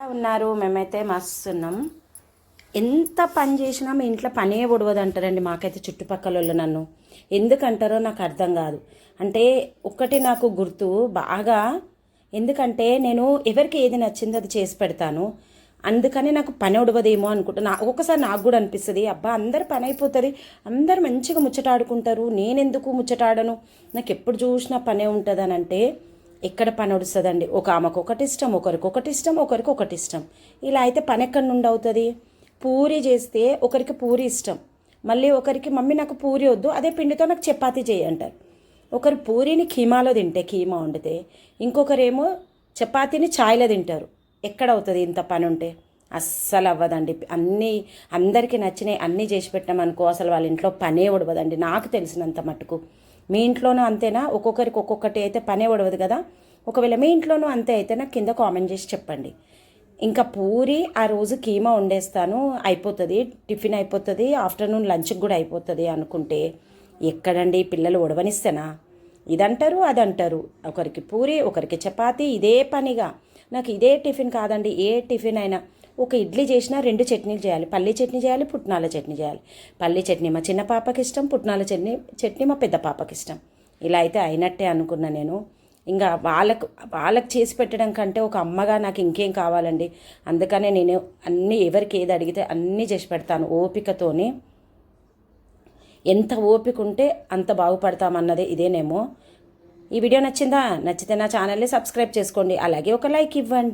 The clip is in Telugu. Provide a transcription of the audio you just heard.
ఉన్నారు మేమైతే మస్తున్నాం. ఎంత పని చేసినా మీ ఇంట్లో పనే ఒడవదు అంటారండి మాకైతే చుట్టుపక్కల వాళ్ళు నన్ను. ఎందుకంటారో నాకు అర్థం కాదు. అంటే ఒక్కటి నాకు గుర్తు బాగా ఎందుకంటే నేను ఎవరికి ఏది నచ్చిందో అది చేసి పెడతాను. అందుకని నాకు పని ఉడవదేమో అనుకుంటా. నా ఒక్కొక్కసారి నాకు కూడా అనిపిస్తుంది అబ్బా అందరు పని అయిపోతుంది అందరు మంచిగా ముచ్చటాడుకుంటారు నేనెందుకు ముచ్చటాడను? నాకు ఎప్పుడు చూసినా పనే ఉంటుందనంటే ఎక్కడ పని వస్తుందండి ఒక ఆమెకు ఒకటి ఇష్టం ఒకరికి ఒకటి ఇష్టం ఒకరికి ఒకటి ఇష్టం. ఇలా అయితే పని ఎక్కడి నుండి అవుతుంది? పూరి చేస్తే ఒకరికి పూరి ఇష్టం. మళ్ళీ ఒకరికి మమ్మీ నాకు పూరి వద్దు అదే పిండితో నాకు చపాతి చేయి అంటారు. ఒకరు పూరిని కీమాలో తింటే కీమా వండితే ఇంకొకరేమో చపాతీని ఛాయ్లో తింటారు. ఎక్కడ అవుతుంది ఇంత పని ఉంటే? అస్సలు అవ్వదండి అన్నీ అందరికీ నచ్చినాయి అన్నీ చేసి పెట్టామనుకో అసలు వాళ్ళ ఇంట్లో పనే ఉడవదండి. నాకు తెలిసినంత మటుకు. మీ ఇంట్లోనూ అంతేనా? ఒక్కొక్కరికి ఒక్కొక్కటి అయితే పనే ఉడవదు కదా? ఒకవేళ మీ ఇంట్లోనూ అంతే అయితే నాకు కింద కామెంట్ చేసి చెప్పండి. ఇంకా పూరి ఆ రోజు కీమా వండేస్తాను అయిపోతుంది టిఫిన్ అయిపోతుంది ఆఫ్టర్నూన్ లంచ్కి కూడా అయిపోతుంది అనుకుంటే ఎక్కడండి? పిల్లలు ఉడవనిస్తేనా? ఇదంటారు అదంటారు. ఒకరికి పూరి ఒకరికి చపాతీ ఇదే పనిగా. నాకు ఇదే టిఫిన్ కాదండి ఏ టిఫిన్ అయినా. ఒక ఇడ్లీ చేసినా రెండు చట్నీలు చేయాలి. పల్లీ చట్నీ చేయాలి పుట్నాల చట్నీ చేయాలి. పల్లీ చట్నీ మా చిన్న పాపకి ఇష్టం పుట్నాల చట్నీ చట్నీ మా పెద్ద పాపకి ఇష్టం. ఇలా అయితే అయినట్టే అనుకున్నా నేను. ఇంకా వాళ్ళకు వాళ్ళకి చేసి పెట్టడం కంటే ఒక అమ్మగా నాకు ఇంకేం కావాలండి? అందుకనే నేను అన్నీ ఎవరికి ఏది అడిగితే అన్నీ చేసి పెడతాను ఓపికతోని. ఎంత ఓపిక ఉంటే అంత బాగుపడతామన్నదే ఇదేనేమో. ఈ వీడియో నచ్చిందా? నచ్చితే నా ఛానల్ని సబ్స్క్రైబ్ చేసుకోండి. అలాగే ఒక లైక్ ఇవ్వండి.